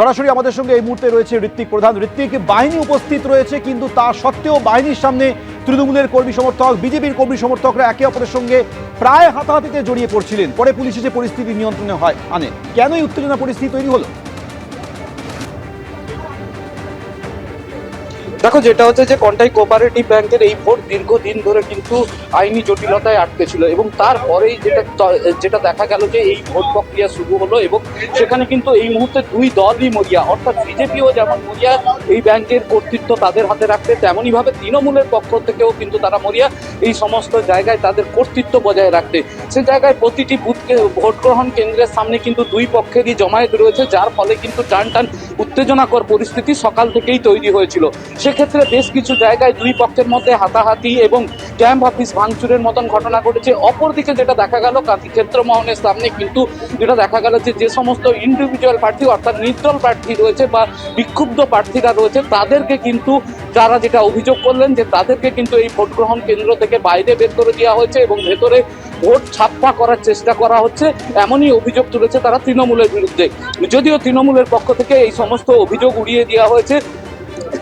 সরাসরি আমাদের সঙ্গে এই মুহূর্তে রয়েছে ঋত্বিক প্রধান। ঋত্বিক, বাহিনী উপস্থিত রয়েছে, কিন্তু তা সত্ত্বেও বাহিনীর সামনে তৃণমূলের কর্মী সমর্থক, বিজেপির কর্মী সমর্থকরা একে অপরের সঙ্গে প্রায় হাতাহাতিতে জড়িয়ে পড়ছিলেন। পরে পুলিশ এসে পরিস্থিতি নিয়ন্ত্রণে হয়, আনে, কেনই উত্তেজনা পরিস্থিতি তৈরি হলো? দেখো, যেটা হচ্ছে যে কন্টাই কোঅপারেটিভ ব্যাংকের এই ভোট দীর্ঘদিন ধরে কিন্তু আইনি জটিলতায় আটকে ছিল এবং তারপরেই যেটা যেটা দেখা গেল যে এই ভোট প্রক্রিয়া শুরু হলো এবং সেখানে কিন্তু এই মুহূর্তে দুই দলই মরিয়া, অর্থাৎ বিজেপিও যেমন মরিয়া, এই ব্যাংকের কর্তৃত্ব তাদের হাতে রাখতে তেমনইভাবে তৃণমূলের পক্ষ থেকেও কিন্তু তারা মরিয়া, এই সমস্ত জায়গায় তাদের কর্তৃত্ব বজায় রাখতে। সে জায়গায় প্রতিটি বুথকে ভোট গ্রহণ কেন্দ্রের সামনে কিন্তু দুই পক্ষেরই জমায়েত রয়েছে, যার ফলে কিন্তু টান টান উত্তেজনাকর পরিস্থিতি সকাল থেকেই তৈরি হয়েছিল। সেক্ষেত্রে বেশ কিছু জায়গায় দুই পক্ষের মধ্যে হাতাহাতি এবং ক্যাম্প অফিস ভাঙচুরের মতন ঘটনা ঘটেছে। অপরদিকে যেটা দেখা গেল ক্ষেত্র মহনের সামনে কিন্তু যেটা দেখা গেল যে যে সমস্ত ইন্ডিভিজুয়াল প্রার্থী, অর্থাৎ নির্দল প্রার্থী রয়েছে বা বিক্ষুব্ধ প্রার্থীরা রয়েছে, তাদেরকে কিন্তু যারা যেটা অভিযোগ করলেন যে, তাদেরকে কিন্তু এই ভোট গ্রহণ কেন্দ্র থেকে বাইরে বের করে দেওয়া হয়েছে এবং ভেতরে ভোট ছাপ্পা করার চেষ্টা করা হচ্ছে। এমনই অভিযোগ তুলেছে তারা তৃণমূলের বিরুদ্ধে। যদিও তৃণমূলের পক্ষ থেকে এই সমস্ত অভিযোগ উড়িয়ে দেওয়া হয়েছে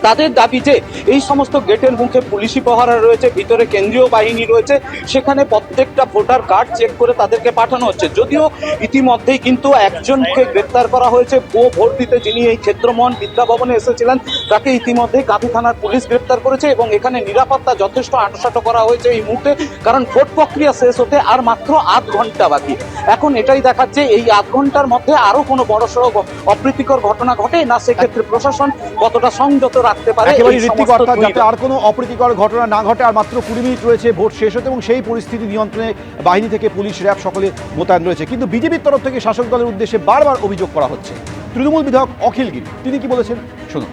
তাদের দাবি যে এই সমস্ত গেটের মুখে পুলিশি পহরা রয়েছে, ভিতরে কেন্দ্রীয় বাহিনী রয়েছে, সেখানে প্রত্যেকটা ভোটার কার্ড চেক করে তাদেরকে পাঠানো হচ্ছে। যদিও ইতিমধ্যেই কিন্তু একজনকে গ্রেপ্তার করা হয়েছে, ও ভোট দিতে যিনি এই ক্ষেত্রমোহন বিদ্যাভবনে এসেছিলেন, তাকে ইতিমধ্যেই কাঁথি থানার পুলিশ গ্রেপ্তার করেছে এবং এখানে নিরাপত্তা যথেষ্ট আঁটসাটো করা হয়েছে এই মুহূর্তে, কারণ ভোট প্রক্রিয়া শেষ হতে আর মাত্র আধ ঘণ্টা বাকি। এখন এটাই দেখাচ্ছে, এই আধ ঘণ্টার মধ্যে আরও কোনো বড়সড় অপ্রীতিকর ঘটনা ঘটে? না, সেক্ষেত্রে প্রশাসন কতটা সংযত রাখতে পারে একেবারে ঋত্বিক অর্থাৎ যাতে আর কোনো অপ্রীতিকর ঘটনা না ঘটে আর মাত্র কুড়ি মিনিট রয়েছে ভোট শেষ হতে এবং সেই পরিস্থিতি নিয়ন্ত্রণে বাহিনী থেকে পুলিশ র্যাব সকলে মোতায়েন রয়েছে। কিন্তু বিজেপির তরফ থেকে শাসক দলের উদ্দেশ্যে বারবার অভিযোগ করা হচ্ছে। তৃণমূল বিধায়ক অখিল গিরি তিনি কি বলেছেন? শুনুন।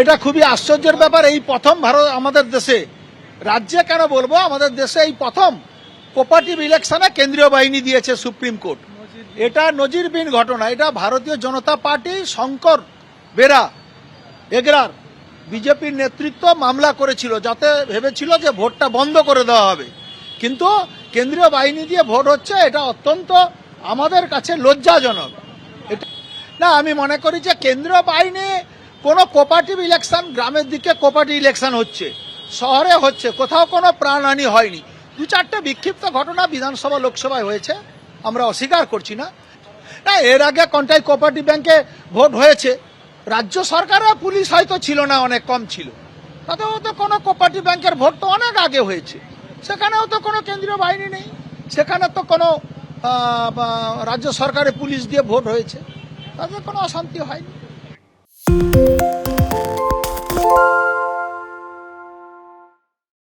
এটা খুবই আশ্চর্যের ব্যাপার এই প্রথম ভারত আমাদের দেশে। রাজ্যে কেন বলব? আমাদের দেশে এই প্রথম কোপারেটিভ ইলেকশনে কেন্দ্রীয় বাহিনী দিয়েছে সুপ্রিম কোর্ট এটা নজিরবিহীন ঘটনা, এটা ভারতীয় জনতা পার্টি শঙ্কর বেরা এগরার বিজেপির নেতৃত্ব মামলা করেছিল যাতে ভেবেছিল যে ভোটটা বন্ধ করে দেওয়া হবে। কিন্তু কেন্দ্রীয় বাহিনী দিয়ে ভোট হচ্ছে, এটা অত্যন্ত আমাদের কাছে লজ্জাজনক। এটা না, আমি মনে করি যে কেন্দ্রীয় বাহিনী কোনো কোপারেটিভ ইলেকশন গ্রামের দিকে কোপারেটিভ ইলেকশন হচ্ছে, শহরে হচ্ছে, কোথাও কোনো প্রাণহানি হয়নি। দু চারটে বিক্ষিপ্ত ঘটনা বিধানসভা, লোকসভায় হয়েছে। আমরা অস্বীকার করছি না। না, এর আগে কন্টাই কোপারেটিভ ব্যাংকে ভোট হয়েছে। রাজ্য সরকারও পুলিশ হয়তো ছিল না, অনেক কম ছিল। তাতেও তো কোনো কোপারেটিভ ব্যাংকের ভোট তো অনেক আগে হয়েছে। সেখানেও তো কোনো কেন্দ্রীয় বাহিনী নেই। সেখানে তো কোনো রাজ্য সরকারের পুলিশ দিয়ে ভোট হয়েছে। তাতে কোনো অশান্তি হয়নি।